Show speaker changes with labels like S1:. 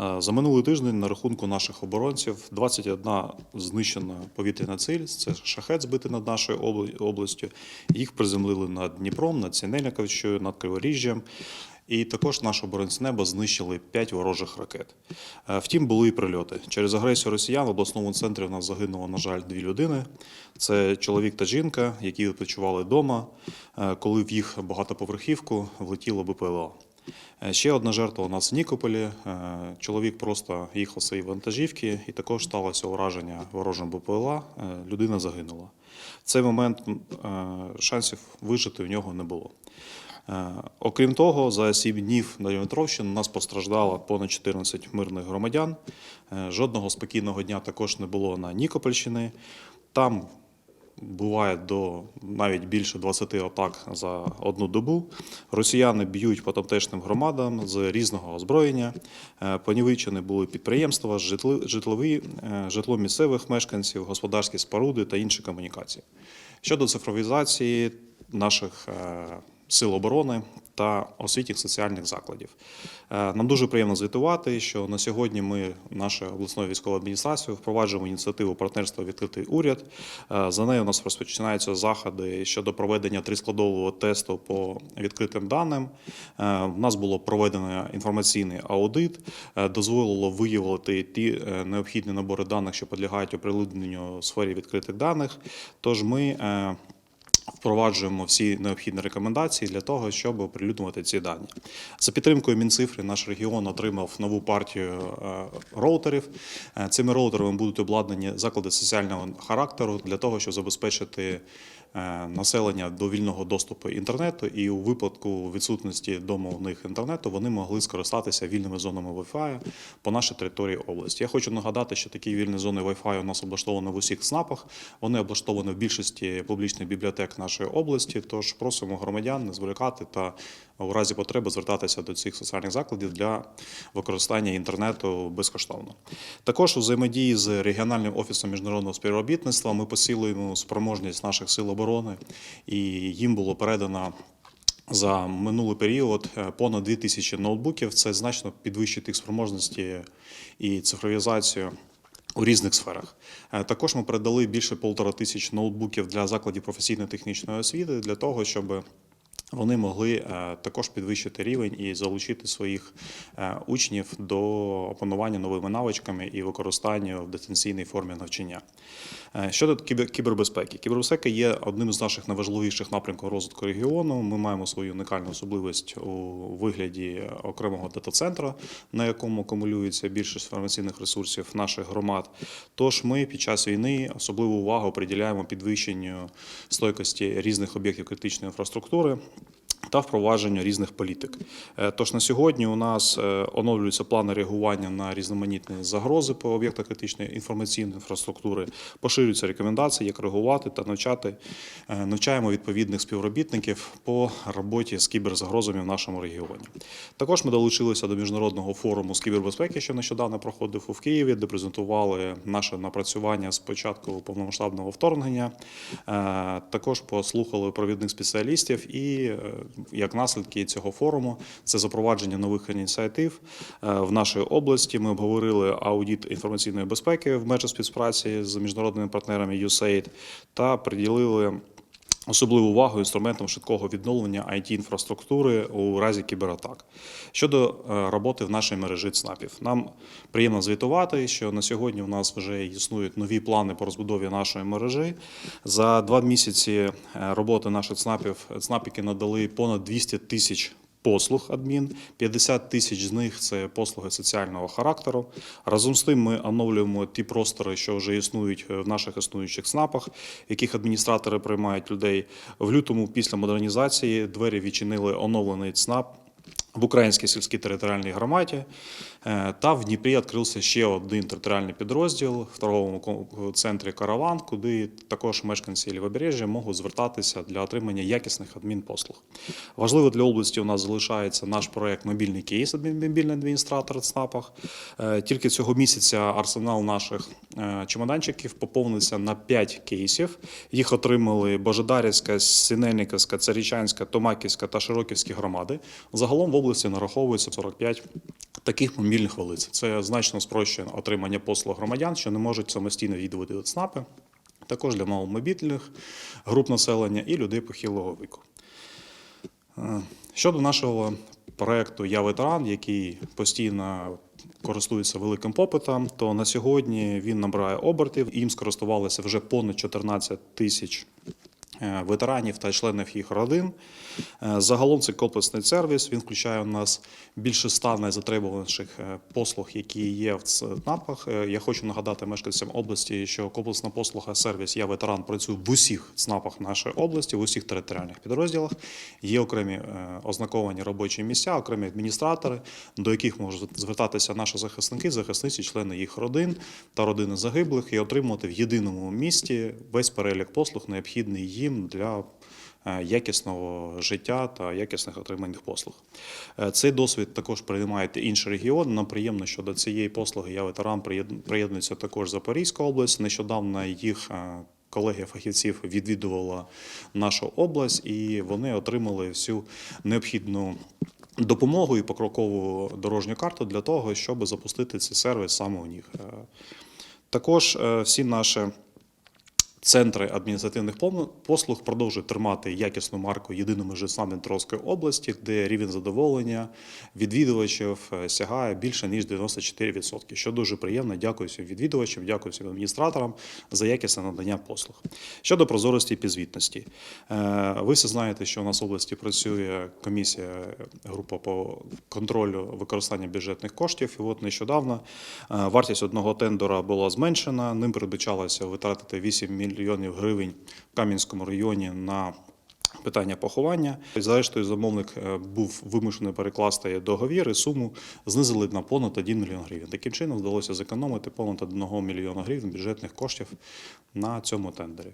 S1: Е, За минулий тиждень на рахунку наших оборонців 21 знищена повітряна ціль. Це шахет збитий над нашою областю. Їх приземлили над Дніпром, над Сінельниковичою, над Криворіжжям. І також наші оборонці неба знищили 5 ворожих ракет. Е, Втім, були і прильоти. Через агресію росіян в обласному центрі в нас загинуло, на жаль, дві людини. Це чоловік та жінка, які відпочивали вдома, е, коли в їх багатоповерхівку влетіло БПЛА. Е, Ще одна жертва у нас в Нікополі. Е, Чоловік просто їхав свої вантажівки, і також сталося ураження ворожим БПЛА. Е, Людина загинула. В цей момент шансів вижити в нього не було. Окрім того, за сім днів на Дніпровщині нас постраждало понад 14 мирних громадян. Жодного спокійного дня також не було на Нікопольщині. Там буває до навіть більше 20 атак за одну добу. Росіяни б'ють по тамтешним громадам з різного озброєння. Понівичені Понівечені були підприємства, житлові, е, житло місцевих мешканців, господарські споруди та інші комунікації. Щодо цифровізації наших е, сил оборони та освітніх соціальних закладів. Е, Нам дуже приємно звітувати, що на сьогодні ми, наша обласною військовою адміністрацією, впроваджуємо ініціативу партнерства відкритий уряд. Е, За нею у нас розпочинаються заходи щодо проведення трискладового тесту по відкритим даним. Е, В нас було проведено інформаційний аудит, е, дозволило виявити ті е, необхідні набори даних, що підлягають оприлюдненню у сфері відкритих даних. Тож ми е, впроваджуємо всі необхідні рекомендації для того, щоб оприлюднювати ці дані. За підтримкою Мінцифри наш регіон отримав нову партію е, роутерів. Е, Цими роутерами будуть обладнані заклади соціального характеру для того, щоб забезпечити населення до вільного доступу інтернету, і у випадку відсутності дому у них інтернету вони могли скористатися вільними зонами Wi-Fi по нашій території області. Я хочу нагадати, що такі вільні зони Wi-Fi у нас облаштовані в усіх СНАПах. Вони облаштовані в більшості публічних бібліотек нашої області. Тож просимо громадян не зволікати та у разі потреби звертатися до цих соціальних закладів для використання інтернету безкоштовно. Також у взаємодії з регіональним офісом міжнародного співробітництва ми посилюємо спроможність наших сил оборони, і їм було передано. За минулий період е, понад 2 тисячі ноутбуків. Це значно підвищить їх спроможності і цифровізацію. У різних сферах Е, також ми передали більше полтора тисяч ноутбуків для закладів професійно-технічної освіти для того, щоб вони могли е, також підвищити рівень і залучити своїх е, учнів до опанування новими навичками і використання в дистанційній формі навчання. Е, Щодо кібер- кібербезпеки, кібербезпека є одним з наших найважливіших напрямків розвитку регіону. Ми маємо свою унікальну особливість у вигляді окремого дата-центру, на якому акумулюється більшість інформаційних ресурсів наших громад. Тож ми під час війни особливу увагу приділяємо підвищенню стойкості різних об'єктів критичної інфраструктури. Та впровадженню різних політик. Е, Тож на сьогодні у нас е, оновлюються плани реагування на різноманітні загрози по об'єктах критичної інформаційної інфраструктури, поширюються рекомендації, як реагувати та навчати. Е, Навчаємо відповідних співробітників по роботі з кіберзагрозами в нашому регіоні. Також ми долучилися до міжнародного форуму з кібербезпеки, що нещодавно проходив у Києві, де презентували наше напрацювання з початку повномасштабного вторгнення. Також послухали провідних спеціалістів і як наслідки цього форуму це запровадження нових ініціатив е, в нашій області. Ми обговорили аудіт інформаційної безпеки в межах співпраці з міжнародними партнерами USAID та приділили. Особливу увагу інструментам швидкого відновлення it інфраструктури у разі кібератак. Щодо е, роботи в нашій мережі ЦНАПів, нам приємно звітувати, що на сьогодні у нас вже існують нові плани по розбудові нашої мережі. За два місяці е, роботи наших ЦНАПів ЦНАПіки надали понад 200 тисяч послуг адмін, 50 тисяч з них це послуги соціального характеру. Разом з тим ми оновлюємо ті простори, що вже існують в наших існуючих СНАПах, яких адміністратори приймають людей. В лютому після модернізації двері відчинили оновлений ЦНАП. В Українській сільській територіальній громаді Е, та в Дніпрі відкрився ще один територіальний підрозділ в торговому центрі Караван, куди також мешканці Лівобережжя можуть звертатися для отримання якісних адмінпослуг. Важливо для області у нас залишається наш проект Мобільний кейс, мобільний адміністратор в ЦНАПах. Е, Тільки цього місяця арсенал наших е, чемоданчиків поповнився на 5 кейсів. Їх отримали Божедарівська, Синельниковська, Царічанська, Томаківська та Широківські громади. Загалом в області області нараховується 45 таких мобільних вулиць. Це значно спрощує отримання послуг громадян, що не можуть самостійно відвідувати ЦНАПи, також для маломобільних груп населення і людей похилого віку. Е, Щодо нашого проекту Я ветеран, який постійно користується великим попитом, то на сьогодні він набирає обертів. Їм скористувалися вже понад 14 тисяч ветеранів та членів їх родин. Е, Загалом це комплексний сервіс. Він включає у нас більше ста найзатребуваніших е, послуг, які є в ЦНАПах. Е, Я хочу нагадати мешканцям області, що комплексна послуга сервіс Я ветеран працює в усіх ЦНАПах нашої області, в усіх територіальних підрозділах. Є окремі е, ознаковані робочі місця, окремі адміністратори, до яких можуть звертатися наші захисники, захисниці, члени їх родин та родини загиблих, і отримувати в єдиному місті весь перелік послуг, необхідний їм для е, якісного життя та якісних отриманих послуг. Е, Цей досвід також приймають інші регіони. Нам приємно, що до цієї послуги я ветеран приєд- приєднується також Запорізька область. Нещодавно їх е, колеги фахівців відвідувала нашу область, і вони отримали всю необхідну. Допомогу і покрокову дорожню карту для того, щоб запустити цей сервіс саме у них. Також всі наші Центри адміністративних послуг продовжують тримати якісну марку єдиними межами Дніпровської області, де рівень задоволення відвідувачів е, сягає більше ніж 94%, що дуже приємно. Дякую всім відвідувачам, дякую всім адміністраторам за якісне надання послуг. Щодо прозорості і підзвітності, Е, ви всі знаєте, що у нас в області працює комісія, е, група по контролю використання бюджетних коштів. І от нещодавно вартість одного тендера була зменшена. Ним передбачалося витратити 8 мільйонів гривень в Кам'янському районі на питання поховання. Зрештою, замовник е, був вимушений перекласти договір і суму знизили на понад 1 мільйон гривень. Таким чином вдалося зекономити понад 1 мільйона гривень бюджетних коштів на цьому тендері.